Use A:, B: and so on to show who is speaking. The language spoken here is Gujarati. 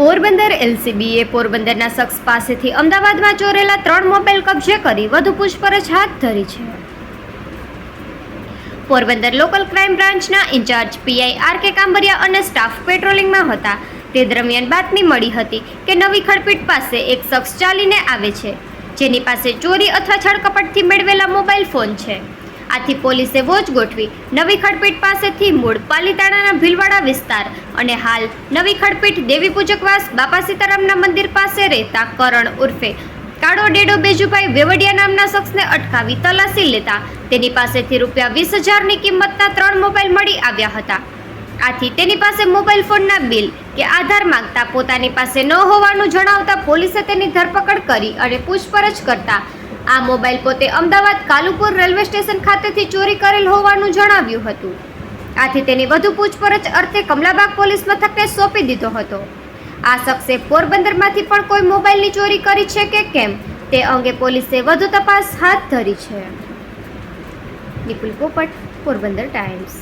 A: પોરબંદર એલસીબીએ પોરબંદરના શખ્સ પાસેથી અમદાવાદમાં ચોરેલા ત્રણ મોબાઈલ કબજે કરી વધુ પૂછપરછ હાથ ધરી છે. પોરબંદર લોકલ ક્રાઇમ બ્રાન્ચના incharge PI R K Kambariya અને સ્ટાફ પેટ્રોલિંગમાં હતા. તે દરમિયાન બાતમી મળી હતી કે નવી ખડપીટ પાસે એક શખ્સ ચાલીને આવે છે, જેની પાસે ચોરી અથવા છળકપટથી મેળવેલા મોબાઈલ ફોન છે. આથી પોલીસે વોચ ગોઠવી નવી ખડપીટ પાસેથી મૂળ પાલીતાણાના ભીલવાડા વિસ્તાર અને હાલ નવી ખડપીટ દેવી પૂજકવાસ બાપા સીતારામના મંદિર પાસે રહેતા કરણ ઉર્ફે. કાળો ડેડો બેજુભાઈ વેવડિયા નામના શખ્સને અટકાવી તલાશી લેતા તેની પાસેથી રૂપિયા વીસ હજારની કિંમતના ત્રણ મોબાઈલ મળી આવ્યા હતા. આથી તેની પાસે મોબાઈલ ફોનના બિલ કે આધાર માંગતા પોતાની પાસે ન હોવાનું જણાવતા પોલીસે તેની ધરપકડ કરી અને પૂછપરછ કરતા આ મોબાઈલ પોતે અમદાવાદ કાલુપુર રેલવે સ્ટેશન ખાતેથી ચોરી કરેલ હોવાનું જણાવ્યું હતું. આથી તેની વધુ પૂછપરછ અર્થે કમલાબાગ પોલીસ મથકને સોંપી દીધો હતો. આ શખ્સે પોરબંદરમાંથી પણ કોઈ મોબાઈલની ચોરી કરી છે કે કેમ? તે અંગે પોલીસે વધુ તપાસ હાથ ધરી છે. નિપુલ પોપટ, પોરબંદર ટાઈમ્સ.